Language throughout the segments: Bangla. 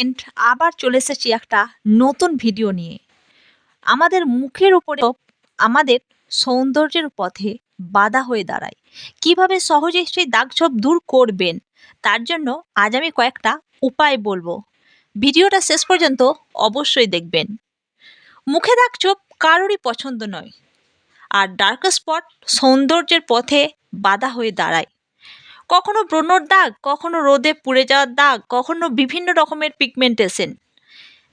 এন্ড আবার চলে এসেছি একটা নতুন ভিডিও নিয়ে। আমাদের মুখের উপরে আমাদের সৌন্দর্যের পথে বাধা হয়ে দাঁড়ায়। কীভাবে সহজে সেই দাগছোপ দূর করবেন, তার জন্য আজ আমি কয়েকটা উপায় বলব। ভিডিওটা শেষ পর্যন্ত অবশ্যই দেখবেন। মুখে দাগছোপ কারোরই পছন্দ নয়, আর ডার্ক স্পট সৌন্দর্যের পথে বাধা হয়ে দাঁড়ায়। কখনো ব্রণর দাগ, কখনো রোদে পুড়ে যাওয়ার দাগ, কখনো বিভিন্ন রকমের পিগমেন্টেশন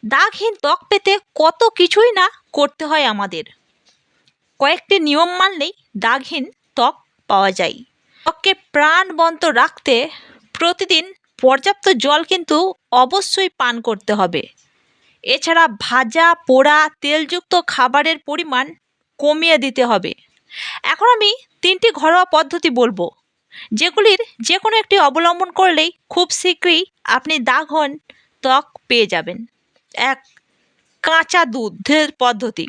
দাগহীন ত্বক পেতে কত কিছুই না করতে হয় আমাদের। কয়েকটি নিয়ম মানলেই দাগহীন ত্বক পাওয়া যায়। ত্বককে প্রাণবন্ত রাখতে প্রতিদিন পর্যাপ্ত জল কিন্তু অবশ্যই পান করতে হবে। এছাড়া ভাজা, পোড়া, তেলযুক্ত খাবারের পরিমাণ কমিয়ে দিতে হবে। এখন আমি তিনটি ঘরোয়া পদ্ধতি বলব। যেগুলির যে কোনো একটি অবলম্বন করলেই খুব শীঘ্রই আপনি দাগহীন ত্বক পেয়ে যাবেন। এক, কাঁচা দুধের পদ্ধতি।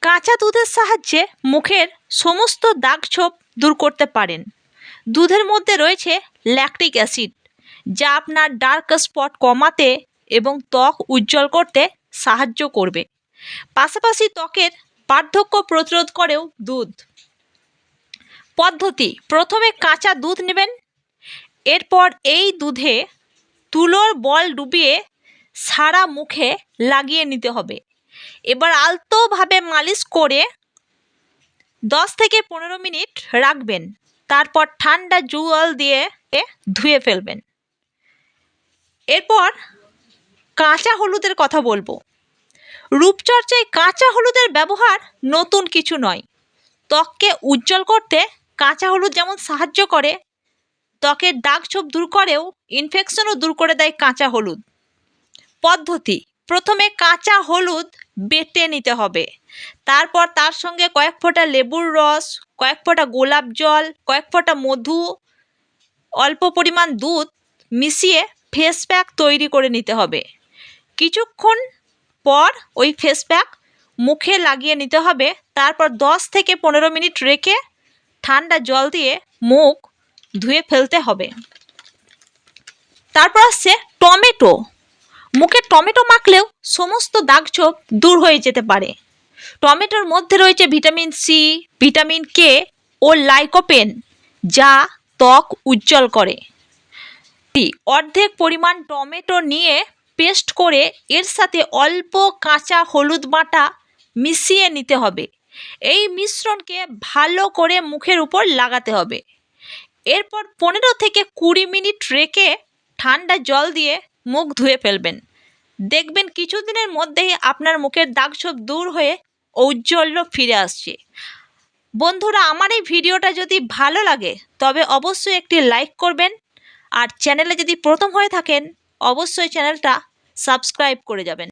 কাঁচা দুধের সাহায্যে মুখের সমস্ত দাগছোপ দূর করতে পারেন। দুধের মধ্যে রয়েছে ল্যাকটিক অ্যাসিড যা আপনার ডার্ক স্পট কমাতে এবং ত্বক উজ্জ্বল করতে সাহায্য করবে। পাশাপাশি ত্বকের পার্থক্য প্রতিরোধ করেও দুধ পদ্ধতি। প্রথমে কাঁচা দুধ নেবেন। এরপর এই দুধে তুলোর বল ডুবিয়ে সারা মুখে লাগিয়ে নিতে হবে। এবার আলতোভাবে মালিশ করে দশ থেকে পনেরো মিনিট রাখবেন। তারপর ঠান্ডা জল দিয়ে ধুয়ে ফেলবেন। এরপর কাঁচা হলুদের কথা বলব। রূপচর্চায় কাঁচা হলুদের ব্যবহার নতুন কিছু নয়। ত্বককে উজ্জ্বল করতে কাঁচা হলুদ যেমন সাহায্য করে, ত্বকের দাগ ছোপ দূর করেও ইনফেকশনও দূর করে দেয় কাঁচা হলুদ। পদ্ধতি, প্রথমে কাঁচা হলুদ বেটে নিতে হবে। তারপর তার সঙ্গে কয়েক ফোঁটা লেবুর রস, কয়েক ফোঁটা গোলাপ জল, কয়েক ফোঁটা মধু, অল্প পরিমাণ দুধ মিশিয়ে ফেস প্যাক তৈরি করে নিতে হবে। কিছুক্ষণ পর ওই ফেস প্যাক মুখে লাগিয়ে নিতে হবে। তারপর দশ থেকে পনেরো মিনিট রেখে ঠান্ডা জল দিয়ে মুখ ধুয়ে ফেলতে হবে। তারপর আসছে টমেটো। মুখে টমেটো মাখলেও সমস্ত দাগছোপ দূর হয়ে যেতে পারে। টমেটোর মধ্যে রয়েছে ভিটামিন সি, ভিটামিন কে ও লাইকোপেন, যা ত্বক উজ্জ্বল করে। অর্ধেক পরিমাণ টমেটো নিয়ে পেস্ট করে এর সাথে অল্প কাঁচা হলুদ বাটা মিশিয়ে নিতে হবে। এই মিশ্রণকে ভালো করে মুখের উপর লাগাতে হবে। এরপর পনেরো থেকে কুড়ি মিনিট রেখে ঠান্ডা জল দিয়ে মুখ ধুয়ে ফেলবেন। দেখবেন কিছুদিনের মধ্যেই আপনার মুখের দাগছোপ দূর হয়ে ঔজ্জ্বল্য ফিরে আসছে। বন্ধুরা, আমার এই ভিডিওটা যদি ভালো লাগে, তবে অবশ্যই একটি লাইক করবেন। আর চ্যানেলে যদি প্রথম হয়ে থাকেন, অবশ্যই চ্যানেলটা সাবস্ক্রাইব করে যাবেন।